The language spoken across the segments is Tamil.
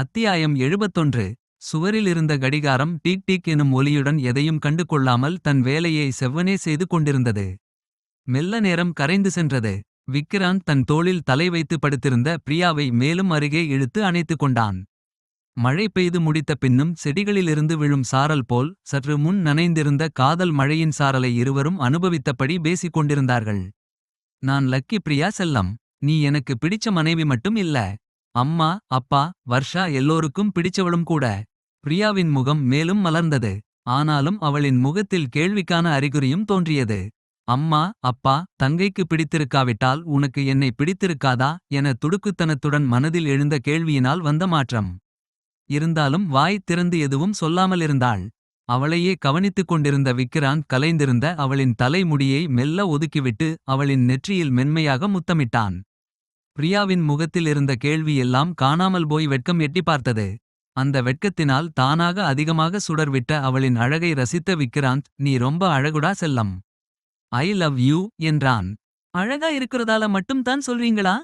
அத்தியாயம் எழுபத்தொன்று சுவரில் இருந்த கடிகாரம் டீக் டீக் எனும் ஒலியுடன் எதையும் கண்டு கொள்ளாமல் தன் வேலையை செவ்வனே செய்து கொண்டிருந்தது. மெல்ல நேரம் கரைந்து சென்றது. விக்கிராந்த் தன் தோளில் தலை வைத்து படுத்திருந்த பிரியாவை மேலும் அருகே இழுத்து அணைத்துக் கொண்டான். மழை பெய்து முடித்த பின்னும் செடிகளிலிருந்து விழும் சாரல் போல் சற்று முன் நனைந்திருந்த காதல் மழையின் சாரலை இருவரும் அனுபவித்தபடி பேசிக் கொண்டிருந்தார்கள். நான் லக்கி பிரியா செல்லம். நீ எனக்கு பிடிச்ச மனைவி மட்டும் இல்ல. அம்மா அப்பா வர்ஷா எல்லோருக்கும் பிடிச்சவளும் கூட. பிரியாவின் முகம் மேலும் மலர்ந்தது. ஆனாலும் அவளின் முகத்தில் கேள்விக்கான அறிகுறியும் தோன்றியது. அம்மா அப்பா தங்கைக்கு பிடித்திருக்காவிட்டால் உனக்கு என்னை பிடித்திருக்காதா என துடுக்குத்தனத்துடன் மனதில் எழுந்த கேள்வியினால் வந்த மாற்றம். இருந்தாலும் வாய் திறந்து எதுவும் சொல்லாமலிருந்தாள். அவளையே கவனித்துக் கொண்டிருந்த விக்கிரான் கலைந்திருந்த அவளின் தலைமுடியை மெல்ல ஒதுக்கிவிட்டு அவளின் நெற்றியில் மென்மையாக முத்தமிட்டான். பிரியாவின் முகத்தில் இருந்த கேள்வி எல்லாம் காணாமல் போய் வெட்கம் எட்டி பார்த்தது. அந்த வெட்கத்தினால் தானாக அதிகமாக சுடர்விட்ட அவளின் அழகை ரசித்த விக்கிராந்த் நீ ரொம்ப அழகுடா செல்லம். ஐ லவ் யூ என்றான். அழகா இருக்கிறதால மட்டும் தான் சொல்றீங்களா?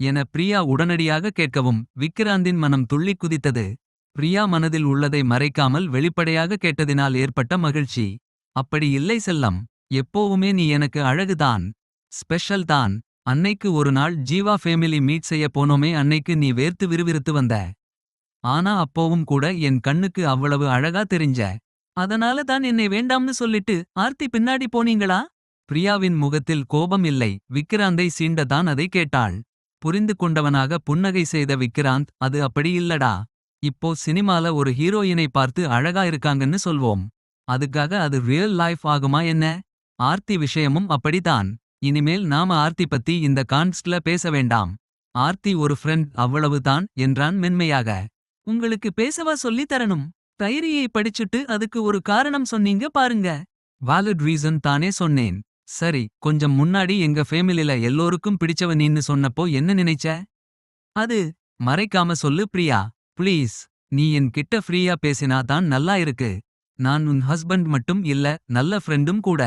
என பிரியா உடனடியாக கேட்கவும் விக்கிராந்தின் மனம் துள்ளிக் குதித்தது. பிரியா மனதில் உள்ளதை மறைக்காமல் வெளிப்படையாக கேட்டதினால் ஏற்பட்ட மகிழ்ச்சி. அப்படி இல்லை செல்லம். எப்போவுமே நீ எனக்கு அழகுதான். ஸ்பெஷல் தான். அன்னைக்கு ஒரு நாள் ஜீவா ஃபேமிலி மீட் செய்ய போனோமே அன்னைக்கு நீ வேர்த்து விறுவிறுத்து வந்த. ஆனா அப்போவும் கூட என் கண்ணுக்கு அவ்வளவு அழகா தெரிஞ்ச. அதனால தான் என்னை வேண்டாம்னு சொல்லிட்டு ஆர்த்தி பின்னாடி போனீங்களா? பிரியாவின் முகத்தில் கோபம் இல்லை விக்கிராந்தை சீண்டதான் அதை கேட்டாள். புரிந்து கொண்டவனாக புன்னகை செய்த விக்கிராந்த் அது அப்படி இல்லடா. இப்போ சினிமால ஒரு ஹீரோயினை பார்த்து அழகா இருக்காங்கன்னு சொல்வோம். அதுக்காக அது ரியல் லைஃப் ஆகுமா என்ன? ஆர்த்தி விஷயமும் அப்படிதான். இனிமேல் நாம ஆர்த்தி பத்தி இந்த கான்ஸ்ட்ல பேச வேண்டாம். ஆர்த்தி ஒரு ஃப்ரெண்ட் அவ்வளவுதான் என்றான் மென்மையாக. உங்களுக்கு பேசவா சொல்லி தரணும். டைரியை படிச்சுட்டு அதுக்கு ஒரு காரணம் சொன்னீங்க பாருங்க. வாலிட் ரீசன் தானே சொன்னேன். சரி கொஞ்சம் முன்னாடி எங்க ஃபேமிலில எல்லோருக்கும் பிடிச்சவ நீன்னு சொன்னப்போ என்ன நினைச்ச? அது மறைக்காம சொல்லு பிரியா ப்ளீஸ். நீ என் கிட்ட ஃப்ரீயா பேசினா தான் நல்லா இருக்கு. நான் உன் ஹஸ்பண்ட் மட்டும் இல்ல நல்ல ஃப்ரெண்டும் கூட.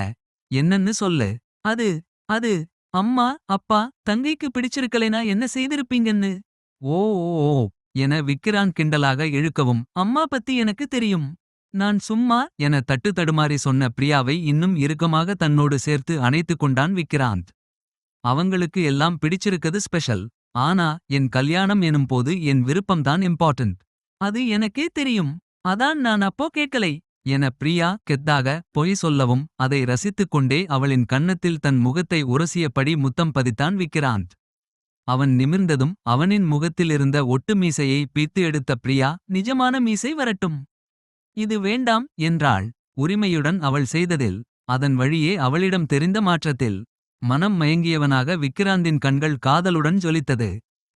என்னன்னு சொல்லு. அது அது அம்மா அப்பா தங்கைக்கு பிடிச்சிருக்கலைனா என்ன செய்திருப்பீங்கன்னு. ஓ ஓ ஓ என விக்கிரான் கிண்டலாக இழுக்கவும் அம்மா பத்தி எனக்கு தெரியும். நான் சும்மா என தட்டு தடுமாறி சொன்ன பிரியாவை இன்னும் இறுக்கமாக தன்னோடு சேர்த்து அணைத்துக் கொண்டான் விக்கிராந்த். அவங்களுக்கு எல்லாம் பிடிச்சிருக்கிறது ஸ்பெஷல். ஆனா என் கல்யாணம் எனும் போது என் விருப்பம்தான் இம்பார்ட்டன்ட். அது எனக்கே தெரியும். அதான் நான் அப்போ கேட்கலை. என பிரியா கெத்தாக பொய் சொல்லவும் அதை ரசித்துக் கொண்டே அவளின் கன்னத்தில் தன் முகத்தை உரசியபடி முத்தம் பதித்தான் விக்கிராந்த். அவன் நிமிர்ந்ததும் அவனின் முகத்திலிருந்த ஒட்டு மீசையை பீத்து எடுத்த பிரியா நிஜமான மீசை வரட்டும். இது வேண்டாம் என்றாள் உரிமையுடன் அவள் செய்ததில். அதன் வழியே அவளிடம் தெரிந்த மாற்றத்தில். மனம் மயங்கியவனாக விக்கிராந்தின் கண்கள் காதலுடன் ஜொலித்தது.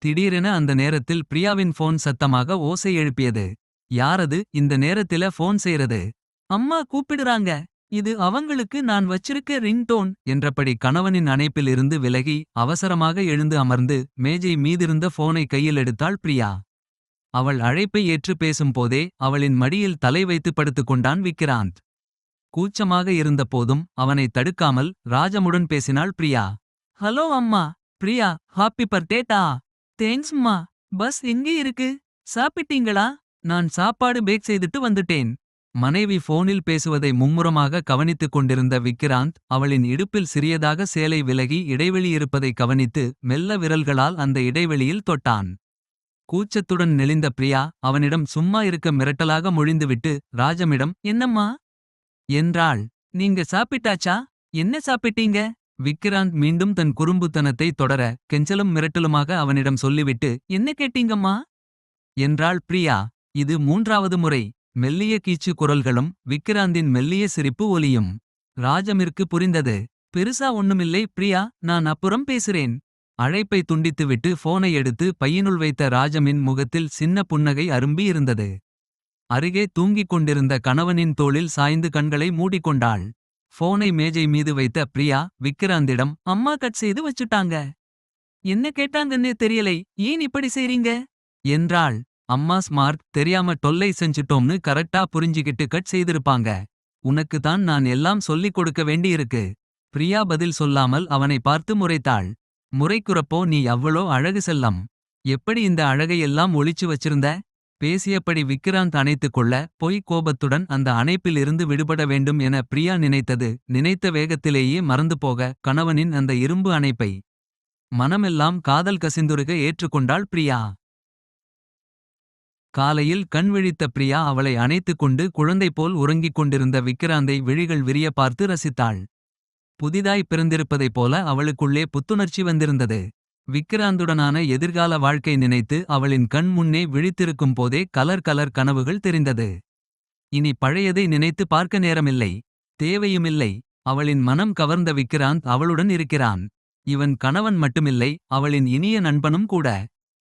திடீரென அந்த நேரத்தில் பிரியாவின் ஃபோன் சத்தமாக ஓசை எழுப்பியது. யாரது இந்த நேரத்தில ஃபோன் செய்றது. அம்மா கூப்பிடுறாங்க. இது அவங்களுக்கு நான் வச்சிருக்க ரிங்டோன் என்றபடி கணவனின் அணைப்பில் இருந்து விலகி அவசரமாக எழுந்து அமர்ந்து மேஜை மீதிருந்த ஃபோனை கையில் எடுத்தாள் பிரியா. அவள் அழைப்பை ஏற்று பேசும்போதே அவளின் மடியில் தலை வைத்து படுத்துக் கொண்டான் விக்ராந்த் கூச்சமாக இருந்தபோதும் அவனை தடுக்காமல் ராஜமுடன் பேசினாள் பிரியா. ஹலோ அம்மா பிரியா ஹாப்பி பர்டேட்டா தேங்க்ஸ்ம்மா பஸ் எங்கே இருக்கு சாப்பிட்டீங்களா நான் சாப்பாடு பேக் செய்துட்டு வந்துட்டேன். மனைவி ஃபோனில் பேசுவதை மும்முரமாக கவனித்துக் கொண்டிருந்த விக்கிராந்த் அவளின் இடுப்பில் சிறியதாக சேலை விலகி இடைவெளி இருப்பதை கவனித்து மெல்ல விரல்களால் அந்த இடைவெளியில் தொட்டான். கூச்சத்துடன் நெளிந்த பிரியா அவனிடம் சும்மா இருக்க மிரட்டலாக மொழிந்துவிட்டு ராஜமிடம் என்னம்மா? என்றாள். நீங்க சாப்பிட்டாச்சா? என்ன சாப்பிட்டீங்க? விக்கிராந்த் மீண்டும் தன் குறும்புத்தனத்தை தொடர கெஞ்சலும் மிரட்டலுமாக அவனிடம் சொல்லிவிட்டு என்ன கேட்டீங்கம்மா? என்றாள் பிரியா. இது மூன்றாவது முறை. மெல்லிய கீச்சு குரல்களும் விக்கிராந்தின் மெல்லிய சிரிப்பு ஒலியும் ராஜமிற்கு புரிந்தது பெருசா ஒண்ணுமில்லை பிரியா நான் அப்புறம் பேசுறேன் அழைப்பை துண்டித்துவிட்டு போனை எடுத்து பையினுள் வைத்த ராஜமின் முகத்தில் சின்ன புன்னகை அரும்பி இருந்தது அருகே தூங்கிக் கொண்டிருந்த கணவனின் தோளில் சாய்ந்து கண்களை மூடிக்கொண்டாள். ஃபோனை மேஜை மீது வைத்த பிரியா விக்கிராந்திடம் அம்மா கட் செய்து வச்சுட்டாங்க. என்ன கேட்டாங்கன்னே தெரியலை ஏன் இப்படி செய்றீங்க என்றாள். அம்மா ஸ்மார்ட் தெரியாம தொல்லை செஞ்சிட்டோம்னு கரெக்டா புரிஞ்சுகிட்டு கட் செய்திருப்பாங்க. உனக்கு தான் நான் எல்லாம் சொல்லிக் கொடுக்க வேண்டியிருக்கு. பிரியா பதில் சொல்லாமல் அவனை பார்த்து முறைத்தாள். முறைக்குறப்போ நீ அவ்வளோ அழகு செல்லம். எப்படி இந்த அழகையெல்லாம் ஒளிச்சு வச்சிருந்த பேசியபடி விக்கிராந்த் அணைத்துக் கொள்ள பொய் கோபத்துடன் அந்த அணைப்பில் இருந்து விடுபட வேண்டும் என பிரியா நினைத்தது நினைத்த வேகத்திலேயே மறந்து போக கணவனின் அந்த இரும்பு அணைப்பை மனமெல்லாம் காதல் கசிந்துருக ஏற்றுக்கொண்டாள் பிரியா காலையில் கண் விழித்த பிரியா அவளை அணைத்துக் கொண்டு குழந்தை போல் உறங்கிக் கொண்டிருந்த விக்கிராந்தை விழிகள் விரிய பார்த்து ரசித்தாள். புதிதாய் பிறந்திருப்பதைப் போல அவளுக்குள்ளே புத்துணர்ச்சி வந்திருந்தது. விக்கிராந்துடனான எதிர்கால வாழ்க்கை நினைத்து அவளின் கண் முன்னே விழித்திருக்கும் போதே கலர் கலர் கனவுகள் தெரிந்தது. இனி பழையதை நினைத்து பார்க்க நேரமில்லை. தேவையுமில்லை. அவளின் மனம் கவர்ந்த விக்கிராந்த் அவளுடன் இருக்கிறான். இவன் கணவன் மட்டுமில்லை. அவளின் இனிய நண்பனும் கூட.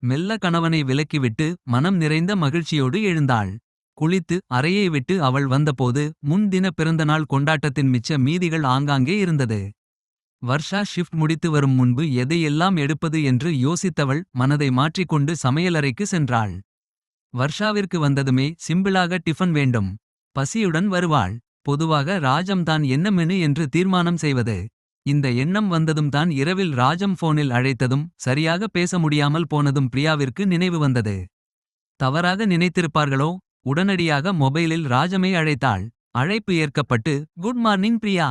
மெல்ல கணவனை விலக்கிவிட்டு மனம் நிறைந்த மகிழ்ச்சியோடு எழுந்தாள். குளித்து அறையை விட்டு அவள் வந்தபோது முன்தின பிறந்தநாள் கொண்டாட்டத்தின் மிச்ச மீதிகள் ஆங்காங்கே இருந்தது. வர்ஷா ஷிஃப்ட் முடித்து வரும் முன்பு எதையெல்லாம் எடுப்பது என்று யோசித்தவள் மனதை மாற்றிக்கொண்டு சமையலறைக்கு சென்றாள். வர்ஷாவிற்கு வந்ததுமே சிம்பிளாக டிஃபன் வேண்டும். பசியுடன் வருவாள். பொதுவாக ராஜம்தான் என்ன மெனு என்று தீர்மானம் செய்வது. இந்த எண்ணம் வந்ததும் தான் இரவில் ராஜம் போனில் அழைத்ததும் சரியாக பேச முடியாமல் போனதும் பிரியாவிற்கு நினைவு வந்தது. தவறாக நினைத்திருப்பார்களோ? உடனடியாக மொபைலில் ராஜமை அழைத்தாள். அழைப்பு ஏற்கப்பட்டு குட் மார்னிங் பிரியா.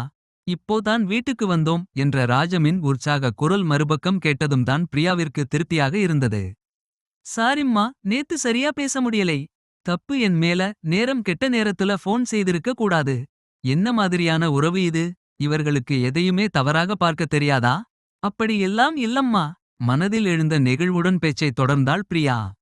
இப்போதான் வீட்டுக்கு வந்தோம் என்ற ராஜமின் உற்சாக குரல் மறுபக்கம் கேட்டதும் தான் பிரியாவிற்கு திருப்தியாக இருந்தது. சாரிம்மா நேத்து சரியா பேச முடியலை. தப்பு என் மேல நேரம் கெட்ட நேரத்துல ஃபோன் செய்திருக்க கூடாது. என்ன மாதிரியான உறவு இது? இவர்களுக்கு எதையுமே தவறாக பார்க்க தெரியாதா? அப்படி எல்லாம் இல்லம்மா. மனதில் எழுந்த நெகிழ்வுடன் பேச்சைத் தொடர்ந்தாள் பிரியா.